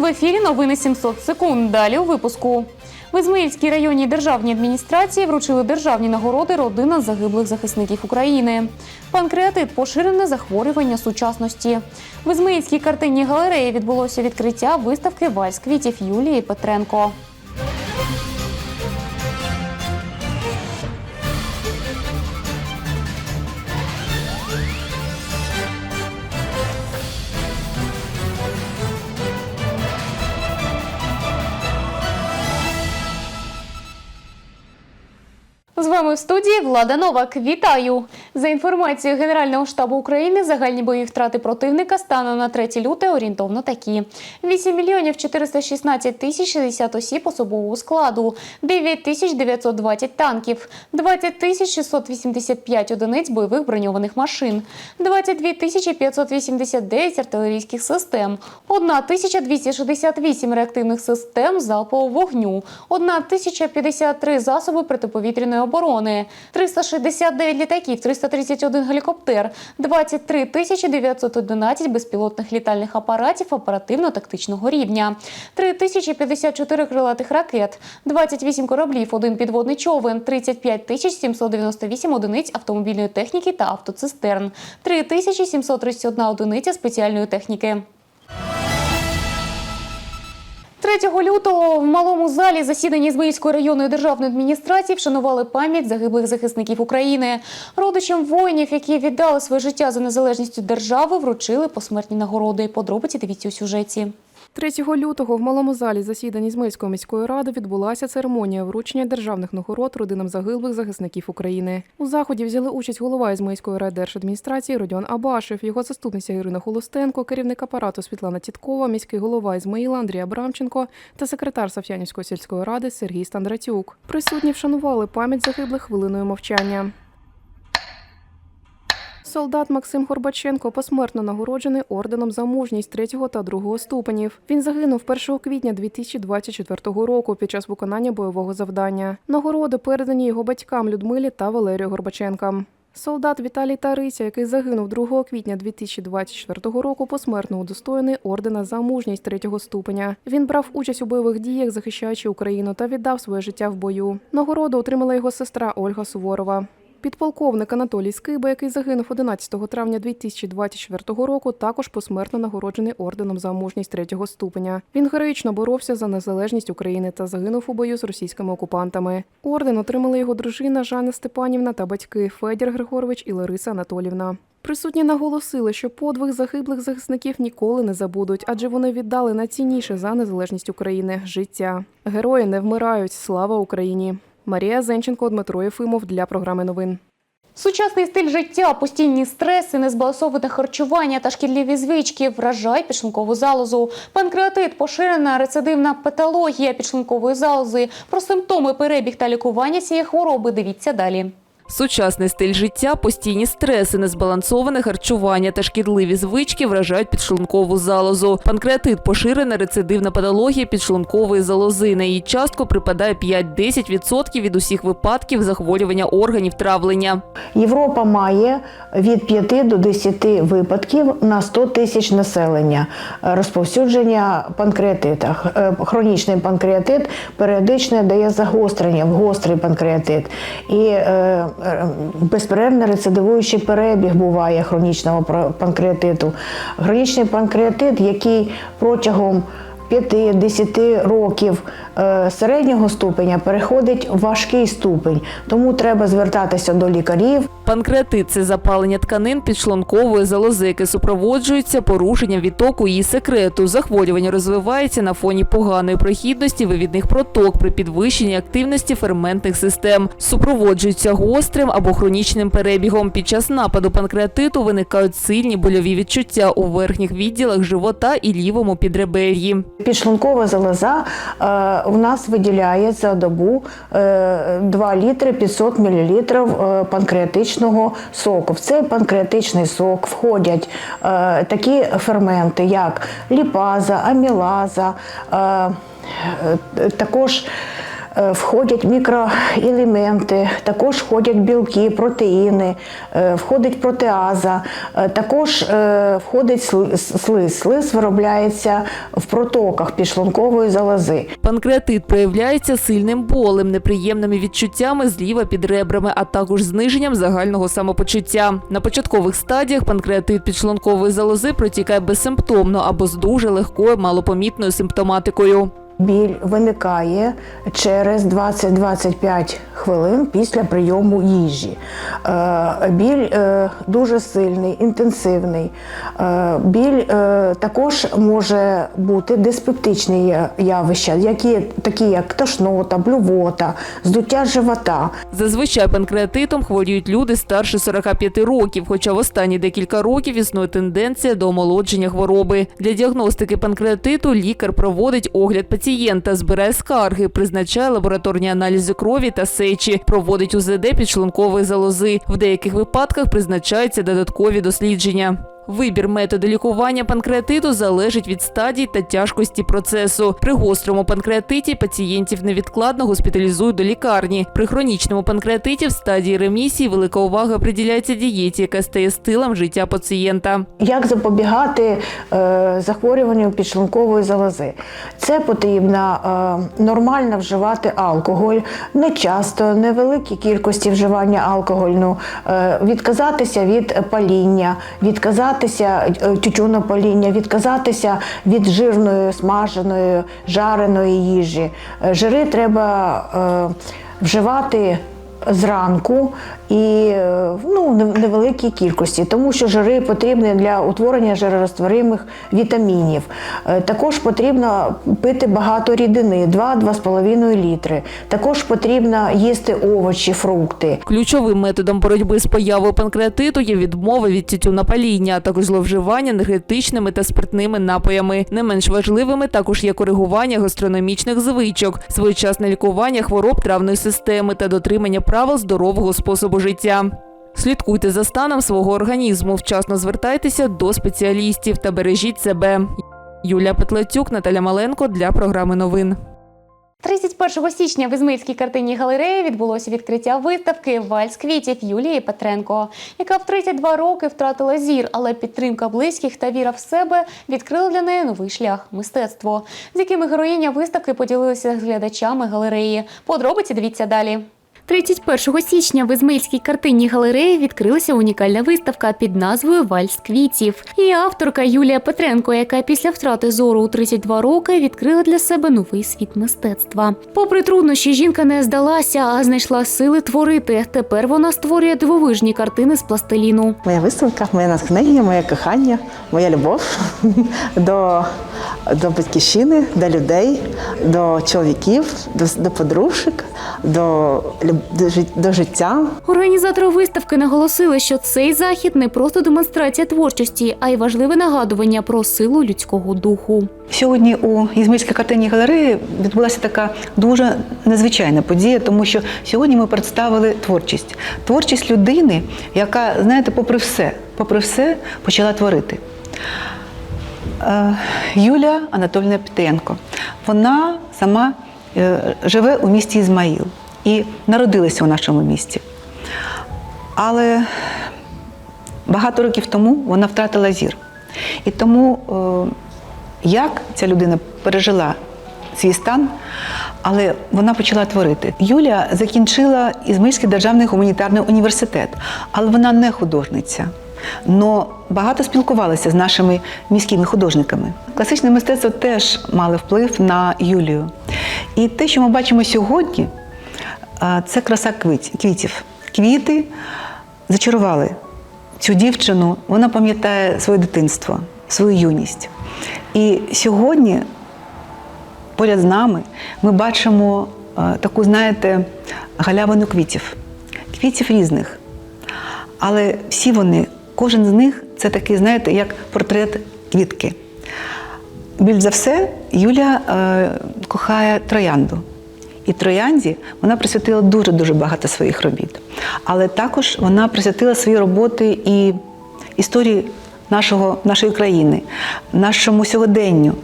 В ефірі новини 700 секунд. Далі у випуску. В Ізмаїльській районній державній адміністрації вручили державні нагороди родина загиблих захисників України. Панкреатит поширене захворювання сучасності. В Ізмаїльській картинній галереї відбулося відкриття виставки Вальс квітів Юлії Петренко. Студії Влада Новак. Вітаю! За інформацією Генерального штабу України, загальні бойові втрати противника станом на 3 лютого орієнтовно такі: 8 мільйонів 416 тисяч 60 осіб особового складу, 9 тисяч 920 танків, 20 тисяч 685 одиниць бойових броньованих машин, 22 тисячі 589 артилерійських систем, 1 тисяча 268 реактивних систем залпового вогню, 1 тисяча 53 засоби протиповітряної оборони, 369 літаків, 331 гелікоптер, 23 тисячі 911 безпілотних літальних апаратів оперативно-тактичного рівня, 3 тисячі 54 крилатих ракет, 28 кораблів, один підводний човен, 35 тисяч 798 одиниць автомобільної техніки та автоцистерн, 3 тисячі 731 одиниця спеціальної техніки. 3 лютого в малому залі засідання Ізмаїльської районної державної адміністрації вшанували пам'ять загиблих захисників України. Родичам воїнів, які віддали своє життя за незалежністю держави, вручили посмертні нагороди. Подробиці дивіться у сюжеті. 3 лютого в малому залі засідань Ізмаїльської міської ради відбулася церемонія вручення державних нагород родинам загиблих захисників України. У заході взяли участь голова Ізмаїльської райдержадміністрації Родіон Абашев, його заступниця Ірина Холостенко, керівник апарату Світлана Тіткова, міський голова Ізмаїла Андрій Абрамченко та секретар Сав'янівської сільської ради Сергій Стандратюк. Присутні вшанували пам'ять загиблих хвилиною мовчання. Солдат Максим Горбаченко посмертно нагороджений орденом за мужність 3 та 2 ступенів. Він загинув 1 квітня 2024 року під час виконання бойового завдання. Нагороди передані його батькам Людмилі та Валерію Горбаченкам. Солдат Віталій Тарися, який загинув 2 квітня 2024 року, посмертно удостоєний ордена за мужність третього ступеня. Він брав участь у бойових діях, захищаючи Україну, та віддав своє життя в бою. Нагороду отримала його сестра Ольга Суворова. Підполковник Анатолій Скиба, який загинув 11 травня 2024 року, також посмертно нагороджений орденом за мужність третього ступеня. Він героїчно боровся за незалежність України та загинув у бою з російськими окупантами. Орден отримали його дружина Жанна Степанівна та батьки Федір Григорович і Лариса Анатолівна. Присутні наголосили, що подвиг загиблих захисників ніколи не забудуть, адже вони віддали найцінніше за незалежність України життя. Герої не вмирають. Слава Україні! Марія Зенченко, Дмитро Єфимов для програми новин. Сучасний стиль життя, постійні стреси, незбалансоване харчування та шкідливі звички вражають підшлункову залозу. Панкреатит, поширена рецидивна патологія підшлункової залози. Про симптоми, перебіг та лікування цієї хвороби дивіться далі. Сучасний стиль життя, постійні стреси, незбалансоване харчування та шкідливі звички вражають підшлункову залозу. Панкреатит поширена рецидивна патологія підшлункової залози. На її частку припадає 5-10% від усіх випадків захворювання органів травлення. Європа має від 5 до 10 випадків на 100 тисяч населення розповсюдження панкреатита. Е, Хронічний панкреатит періодично дає загострення в гострий панкреатит. І е, безперервно рецидивуючий перебіг буває хронічного панкреатиту. Хронічний панкреатит, який протягом 5-10 років е, середнього ступеня переходить в важкий ступень, тому треба звертатися до лікарів. Панкреатит це запалення тканин підшлункової залози, яке супроводжується порушенням відтоку її секрету. Захворювання розвивається на фоні поганої прохідності вивідних проток при підвищенні активності ферментних систем. Супроводжується гострим або хронічним перебігом. Під час нападу панкреатиту виникають сильні больові відчуття у верхніх відділах живота і лівому підребер'ї. Підшлункова залоза е, у нас виділяє за добу е, 2 літри 500 мл е, панкреатичного соку. В цей панкреатичний сок входять е, такі ферменти, як ліпаза, амілаза, е, е, також входять мікроелементи, також входять білки, протеїни, е, входить протеаза, е, також е, входить сли- слиз. Слиз виробляється в протоках підшлункової залози. Панкреатит проявляється сильним болем, неприємними відчуттями зліва під ребрами, а також зниженням загального самопочуття. На початкових стадіях панкреатит підшлункової залози протікає безсимптомно або з дуже легкою малопомітною симптоматикою. Біль виникає через 20-25 хвилин після прийому їжі. Е, Біль е, дуже сильний, інтенсивний. Е, Біль також може бути диспептичні явища, які, такі як тошнота, блювота, здуття живота. Зазвичай панкреатитом хворіють люди старше 45 років, хоча в останні декілька років існує тенденція до омолодження хвороби. Для діагностики панкреатиту лікар проводить огляд пацієнта, збирає скарги, призначає лабораторні аналізи крові та сечі, проводить УЗД підшлункової залози. В деяких випадках призначаються додаткові дослідження. Вибір методу лікування панкреатиту залежить від стадій та тяжкості процесу. При гострому панкреатиті пацієнтів невідкладно госпіталізують до лікарні. При хронічному панкреатиті в стадії ремісії велика увага приділяється дієті, яка стає стилем життя пацієнта. Як запобігати е, захворюванню підшлункової залози? Це потрібно е, нормально вживати алкоголь, не часто, невеликі кількості вживання алкогольну, е, відказатися від паління, відказатися е, тютюнопаління, відказатися від жирної, смаженої, жареної їжі. Е, Жири треба е, вживати зранку і е, ну, нев- невеликій кількості, тому що жири потрібні для утворення жиророзтворимих вітамінів. Е, Також потрібно пити багато рідини 2-2,5 літри. Також потрібно їсти овочі, фрукти. Ключовим методом боротьби з появою панкреатиту є відмова від тютюнопаління, а також зловживання енергетичними та спиртними напоями. Не менш важливими також є коригування гастрономічних звичок, своєчасне лікування хвороб травної системи та дотримання правил здорового способу життя. Слідкуйте за станом свого організму, вчасно звертайтеся до спеціалістів та бережіть себе. Юлія Петлетюк, Наталя Маленко для програми новин. 31 січня в Ізмаїльській картинній галереї відбулося відкриття виставки Вальс квітів Юлії Петренко, яка в 32 роки втратила зір, але підтримка близьких та віра в себе відкрили для неї новий шлях мистецтво, з якими героїня виставки поділилася з глядачами галереї. Подробиці дивіться далі. 31 січня в Ізмаїльській картинній галереї відкрилася унікальна виставка під назвою Вальс квітів. Її авторка Юлія Петренко, яка після втрати зору у 32 роки відкрила для себе новий світ мистецтва. Попри труднощі, жінка не здалася, а знайшла сили творити. Тепер вона створює дивовижні картини з пластиліну. Моя виставка, моє натхнення, моє кохання, моя любов до, до батьківщини, до людей, до чоловіків, до, до подружок, до, люб- до, життя. Організатори виставки наголосили, що цей захід не просто демонстрація творчості, а й важливе нагадування про силу людського духу. Сьогодні у Ізмаїльській картинній галереї відбулася така дуже незвичайна подія, тому що сьогодні ми представили творчість. Творчість людини, яка, знаєте, попри все, попри все, почала творити. Е, Юлія Анатольовна Петренко. Вона сама е, живе у місті Ізмаїл і народилася у нашому місті. Але багато років тому вона втратила зір. І тому е, як ця людина пережила свій стан, але вона почала творити. Юля закінчила Ізмаїльський державний гуманітарний університет, але вона не художниця. Но багато спілкувалася з нашими міськими художниками. Класичне мистецтво теж мало вплив на Юлію. І те, що ми бачимо сьогодні, це краса квітів. Квіти зачарували цю дівчину, вона пам'ятає своє дитинство, свою юність. І сьогодні поряд з нами ми бачимо е, таку, знаєте, галявину квітів, квітів різних. Але всі вони, кожен з них це такий, знаєте, як портрет квітки. Більш за все, Юля е, кохає троянду. І троянді вона присвятила дуже-дуже багато своїх робіт. Але також вона присвятила свої роботи і історії нашого, нашої країни, нашому сьогоденню.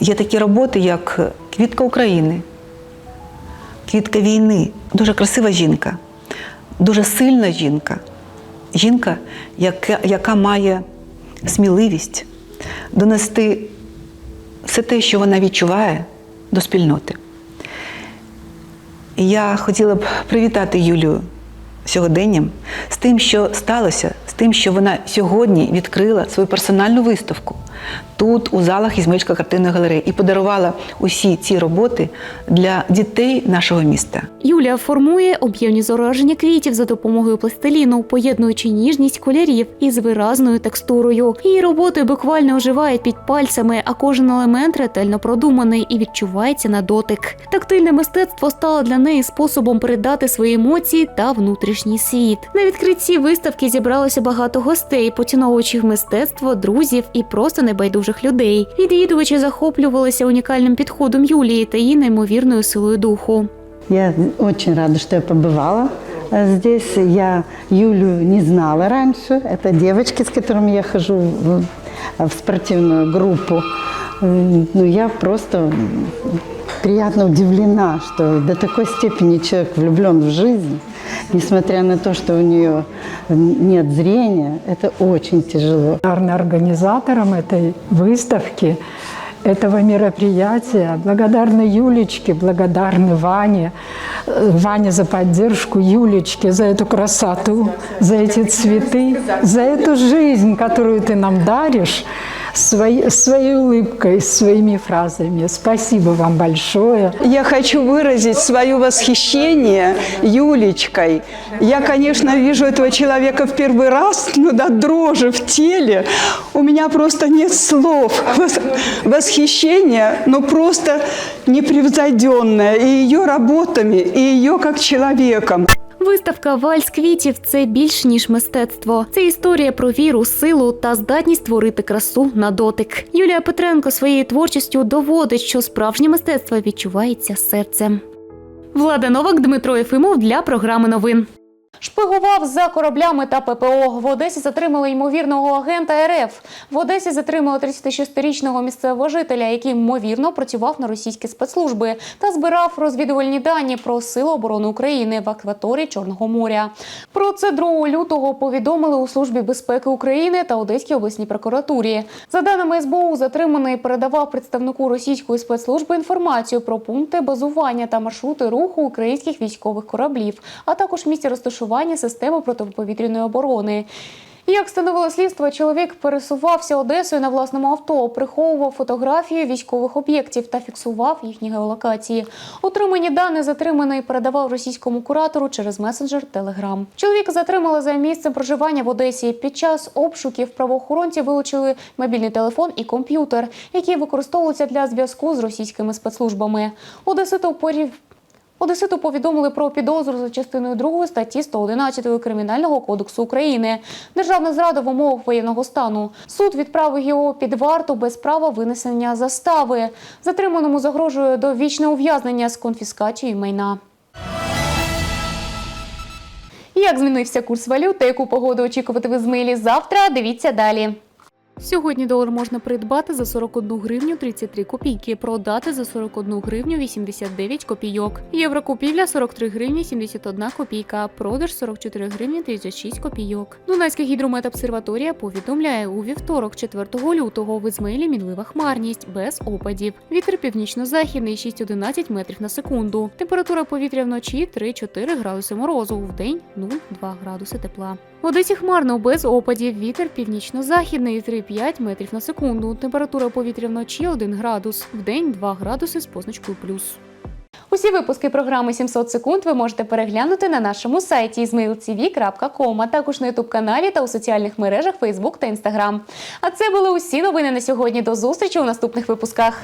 Є такі роботи, як Квітка України, квітка війни. Дуже красива жінка, дуже сильна жінка. Жінка, яка, яка має сміливість донести все те, що вона відчуває, до спільноти. Я хотіла б привітати Юлію сьогоденням з тим, що сталося, з тим, що вона сьогодні відкрила свою персональну виставку тут, у залах Ізмаїльської картинної галереї, і подарувала усі ці роботи для дітей нашого міста. Юлія формує об'ємні зображення квітів за допомогою пластиліну, поєднуючи ніжність кольорів із виразною текстурою. Її роботи буквально оживають під пальцями, а кожен елемент ретельно продуманий і відчувається на дотик. Тактильне мистецтво стало для неї способом передати свої емоції та внутрішній світ. На відкритті виставки зібралося багато гостей, поціновувачів мистецтва, друзів і просто небайдужих людей. Відвідувачі захоплювалися унікальним підходом Юлії та її неймовірною силою духу. Я очень рада, что я побывала э, здесь. Я Юлю не знала раньше. Это девочки, с которыми я хожу в, в спортивную группу. М, Ну, я просто м, приятно удивлена, что до такой степени человек влюблен в жизнь, несмотря на то, что у нее м, нет зрения. Это очень тяжело. благодарны организаторам этой выставки, этого мероприятия. Благодарны Юлечке, благодарны Ване. Э, Ване за поддержку, Юлечке за эту красоту, за эти цветы, за эту жизнь, которую ты нам даришь Своей, своей улыбкой, своими фразами. Спасибо вам большое. Я хочу выразить свое восхищение Юлечкой. Я, конечно, вижу этого человека в первый раз, но до дрожи в теле. У меня просто нет слов. Вос- Восхищение, но просто непревзойденное и ее работами, и ее как человеком. Виставка Вальс квітів це більш ніж мистецтво. Це історія про віру, силу та здатність творити красу на дотик. Юлія Петренко своєю творчістю доводить, що справжнє мистецтво відчувається серцем. Влада Новак, Дмитро Єфимов для програми новин. Шпигував за кораблями та ППО. В Одесі затримали ймовірного агента РФ. В Одесі затримали 36-річного місцевого жителя, який ймовірно працював на російські спецслужби та збирав розвідувальні дані про сили оборони України в акваторії Чорного моря. Про це 2 лютого повідомили у службі безпеки України та Одеській обласній прокуратурі. За даними СБУ, затриманий передавав представнику російської спецслужби інформацію про пункти базування та маршрути руху українських військових кораблів, а також місці розташування системи протиповітряної оборони. Як встановило слідство, чоловік пересувався Одесою на власному авто, приховував фотографії військових об'єктів та фіксував їхні геолокації. Отримані дані затриманий передавав російському куратору через месенджер Telegram. Чоловіка затримали за місцем проживання в Одесі. Під час обшуків правоохоронці вилучили мобільний телефон і комп'ютер, які використовуються для зв'язку з російськими спецслужбами. Одеситу Одеситу повідомили про підозру за частиною 2 статті 111 Кримінального кодексу України державна зрада в умовах воєнного стану. Суд відправив його під варту без права винесення застави. Затриманому загрожує довічне ув'язнення з конфіскацією майна. Як змінився курс валют та яку погоду очікувати в Ізмаїлі завтра? Дивіться далі. Сьогодні долар можна придбати за 41 гривню 33 копійки, продати за 41 гривню 89 копійок. Євро купівля 43 гривні 71 копійка, продаж 44 гривні 36 копійок. Дунайська гідрометобсерваторія повідомляє у вівторок, 4 лютого, в Ізмаїлі мінлива хмарність без опадів. Вітер північно-західний 6-11 метрів на секунду. Температура повітря вночі 3-4 градуси морозу, вдень 0,2 градуси тепла. В Одесі хмарно без опадів. Вітер північно-західний 3-5 метрів на секунду. Температура повітря вночі 1 градус, вдень 2 градуси з позначкою плюс. Усі випуски програми 700 секунд ви можете переглянути на нашому сайті izmailtv.com, а також на ютуб каналі та у соціальних мережах Facebook та Instagram. А це були усі новини на сьогодні. До зустрічі у наступних випусках.